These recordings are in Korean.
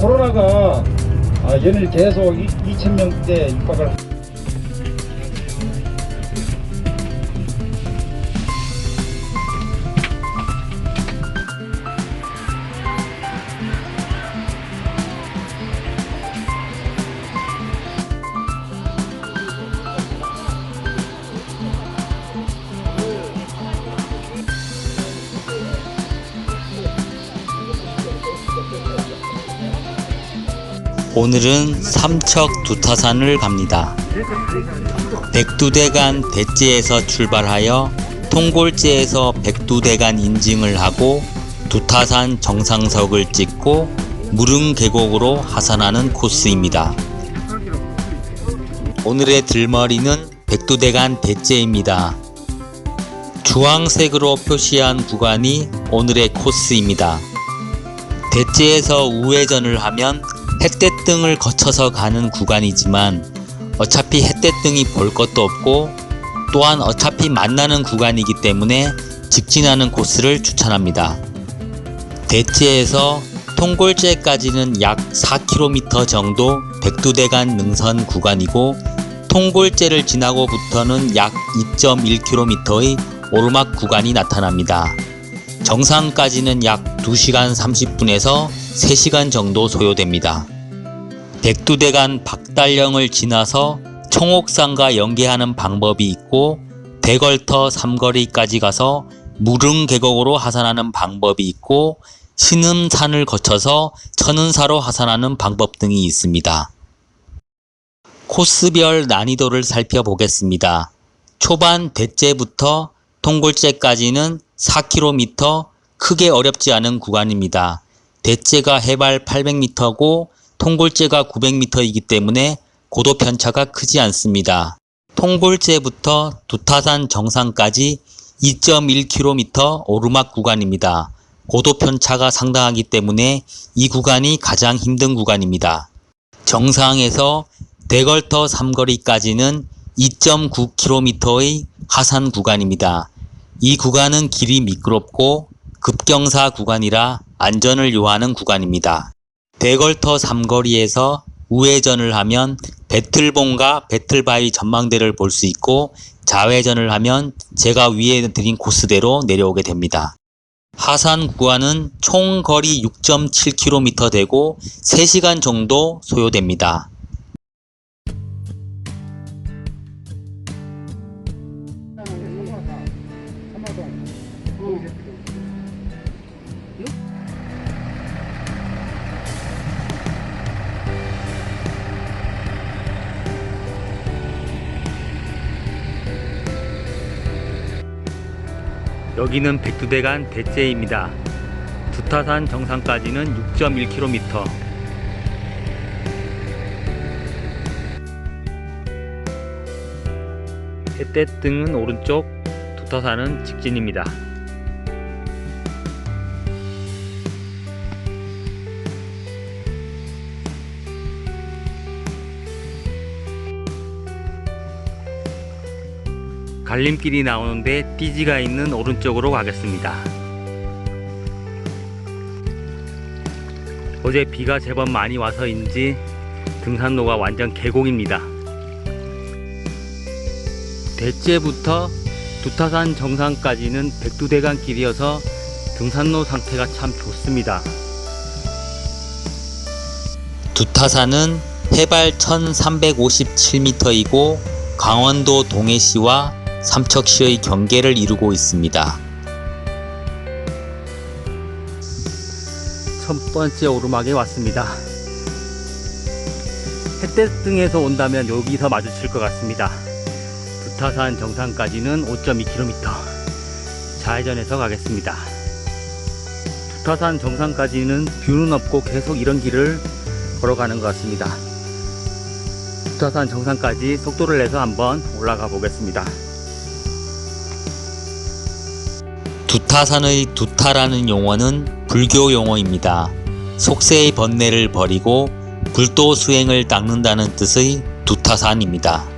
코로나가 아, 연일 계속 2,000명대 육박을 오늘은 삼척 두타산을 갑니다. 백두대간 대지에서 출발하여 통골제에서 백두대간 인증을 하고 두타산 정상석을 찍고 무릉 계곡으로 하산하는 코스입니다. 오늘의 들머리는 백두대간 대제입니다. 주황색으로 표시한 구간이 오늘의 코스입니다. 대지에서 우회전을 하면 햇대 등을 거쳐서 가는 구간이지만 어차피 햇대 등이 볼 것도 없고 또한 어차피 만나는 구간이기 때문에 직진하는 코스를 추천합니다. 대지에서 통골제까지는 약 4km 정도 백두대간 능선 구간이고 통골제를 지나고부터는 약 2.1km의 오르막 구간이 나타납니다. 정상까지는 약 2시간 30분에서 3시간 정도 소요됩니다. 백두대간 박달령을 지나서 청옥산과 연계하는 방법이 있고 대걸터 삼거리까지 가서 무릉 계곡으로 하산하는 방법이 있고 신음산을 거쳐서 천은사로 하산하는 방법 등이 있습니다. 코스별 난이도를 살펴보겠습니다. 초반 대째부터 통골제까지는 4km 크게 어렵지 않은 구간입니다. 대째가 해발 800m고 통골제가 900m이기 때문에 고도 편차가 크지 않습니다. 통골제부터 두타산 정상까지 2.1km 오르막 구간입니다. 고도 편차가 상당하기 때문에 이 구간이 가장 힘든 구간입니다. 정상에서 대걸터 삼거리까지는 2.9km의 하산 구간입니다. 이 구간은 길이 미끄럽고 급경사 구간이라 안전을 요하는 구간입니다. 대걸터 삼거리에서 우회전을 하면 배틀봉과 배틀바위 전망대를 볼 수 있고 좌회전을 하면 제가 위에 드린 코스대로 내려오게 됩니다. 하산 구간은 총 거리 6.7km 되고 3시간 정도 소요됩니다. 여기는 백두대간 대제입니다. 두타산 정상까지는 6.1km. 햇대등은 오른쪽, 두타산은 직진입니다. 갈림길이 나오는데 띠지가 있는 오른쪽으로 가겠습니다. 어제 비가 제법 많이 와서인지 등산로가 완전 계곡입니다. 대체부터 두타산 정상까지는 백두대간 길이어서 등산로 상태가 참 좋습니다. 두타산은 해발 1357m이고 강원도 동해시와 삼척시의 경계를 이루고 있습니다. 첫 번째 오르막에 왔습니다. 햇대등에서 온다면 여기서 마주칠 것 같습니다. 두타산 정상까지는 5.2km. 좌회전해서 가겠습니다. 두타산 정상까지는 뷰는 없고 계속 이런 길을 걸어가는 것 같습니다. 두타산 정상까지 속도를 내서 한번 올라가 보겠습니다. 두타산의 두타라는 용어는 불교 용어입니다. 속세의 번뇌를 버리고 불도 수행을 닦는다는 뜻의 두타산입니다.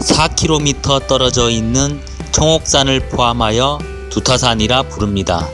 4km 떨어져 있는 청옥산을 포함하여 두타산이라 부릅니다.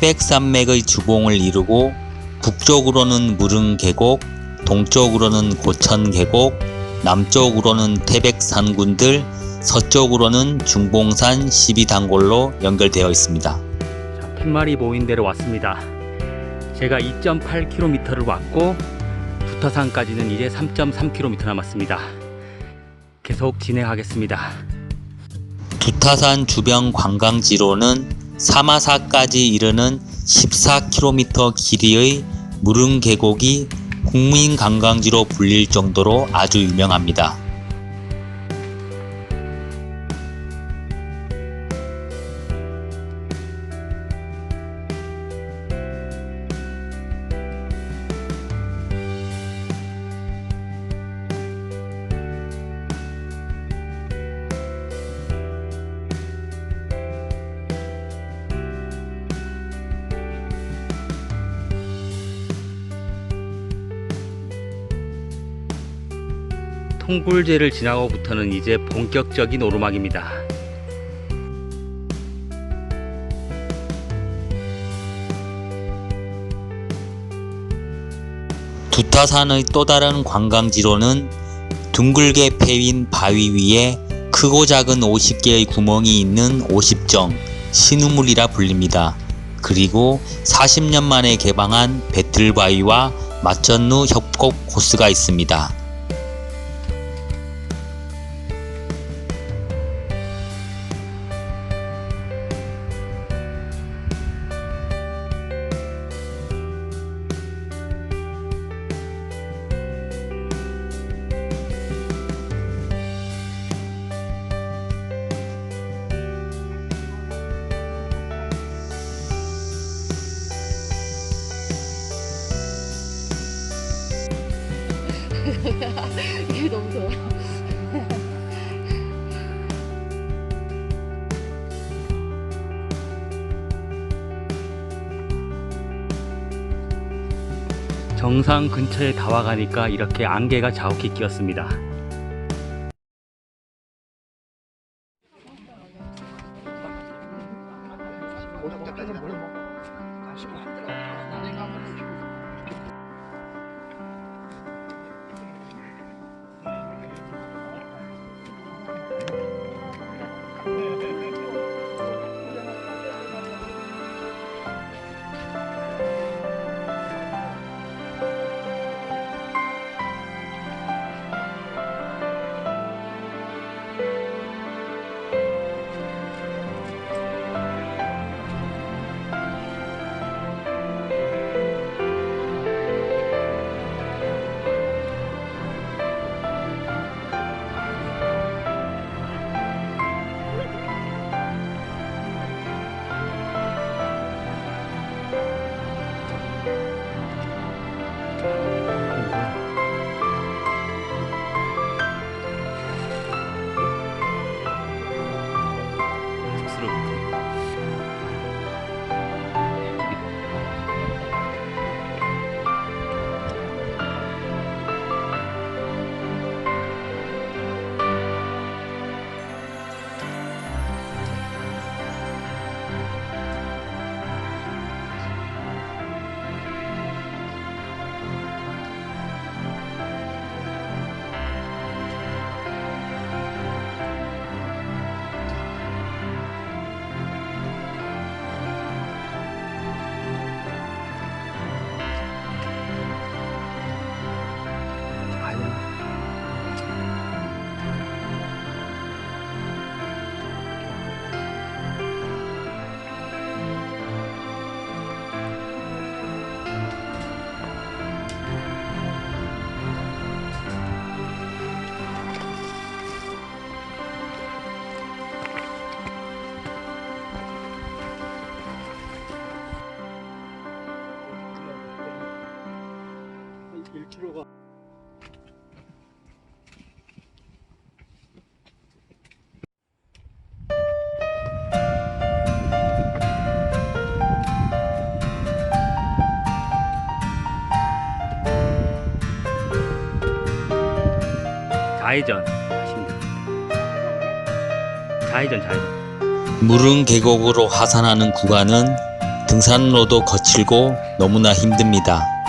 태백산맥의 주봉을 이루고 북쪽으로는 무릉계곡, 동쪽으로는 고천계곡, 남쪽으로는 태백산군들, 서쪽으로는 중봉산 12단골로 연결되어 있습니다. 자, 팻말이 보인 대로 왔습니다. 제가 2.8km를 왔고 두타산까지는 이제 3.3km 남았습니다. 계속 진행하겠습니다. 두타산 주변 관광지로는 사마사까지 이르는 14km 길이의 무릉 계곡이 국민 관광지로 불릴 정도로 아주 유명합니다. 통굴제를 지나고부터는 이제 본격적인 오르막입니다. 두타산의 또 다른 관광지로는 둥글게 패인 바위 위에 크고 작은 50개의 구멍이 있는 50정, 신우물이라 불립니다. 그리고 40년 만에 개방한 배틀바위와 맞전루 협곡 코스가 있습니다. 정상 근처에 다 와가니까 이렇게 안개가 자욱히 끼었습니다. 1km가 좌회전 하시면 됩니다. 좌회전 좌회전 무릉 계곡으로 하산하는 구간은 등산로도 거칠고 너무나 힘듭니다.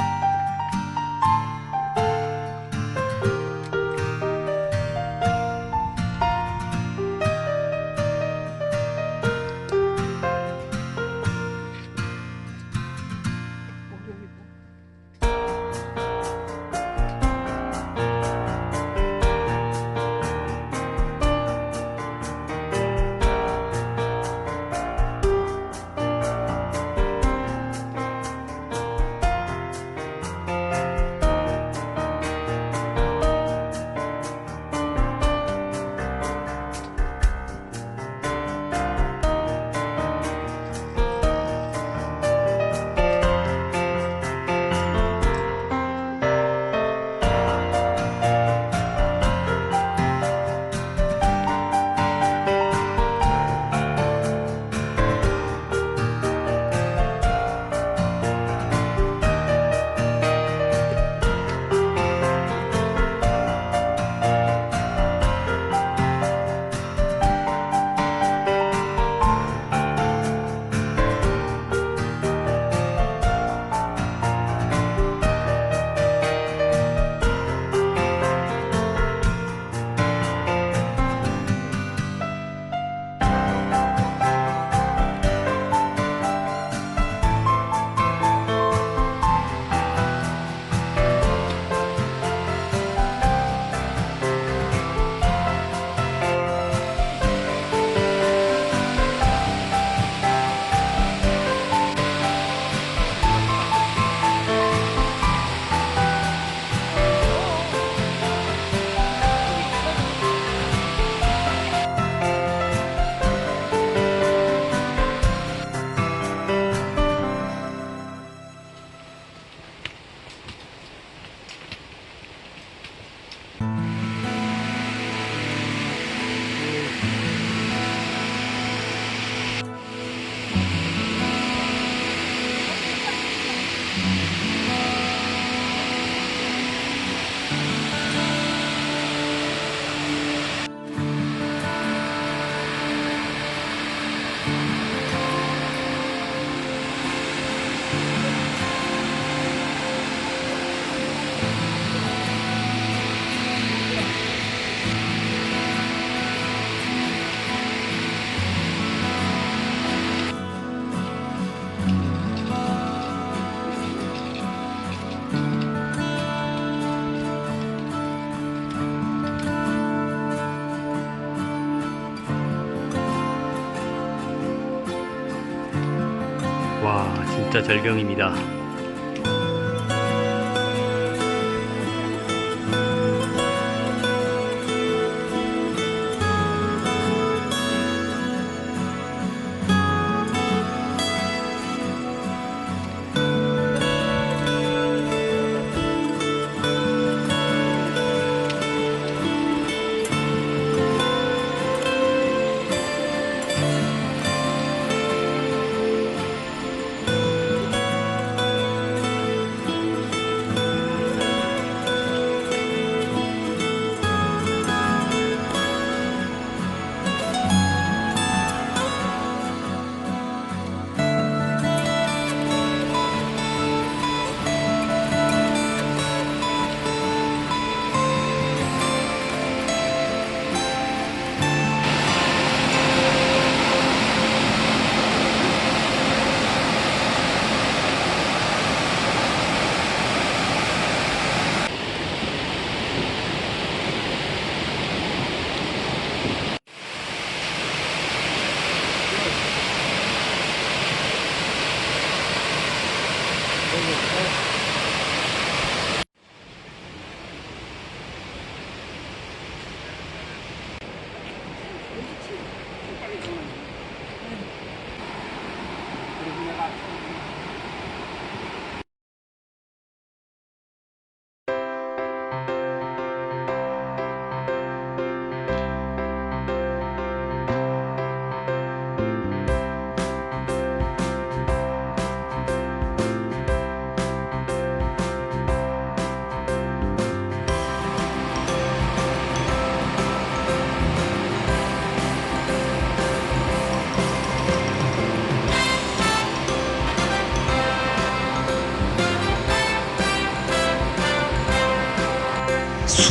진짜 절경입니다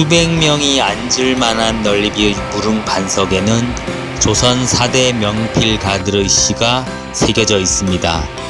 수백 명이 앉을 만한 넓이의 무릉 반석에는 조선 4대 명필 가들의 시가 새겨져 있습니다.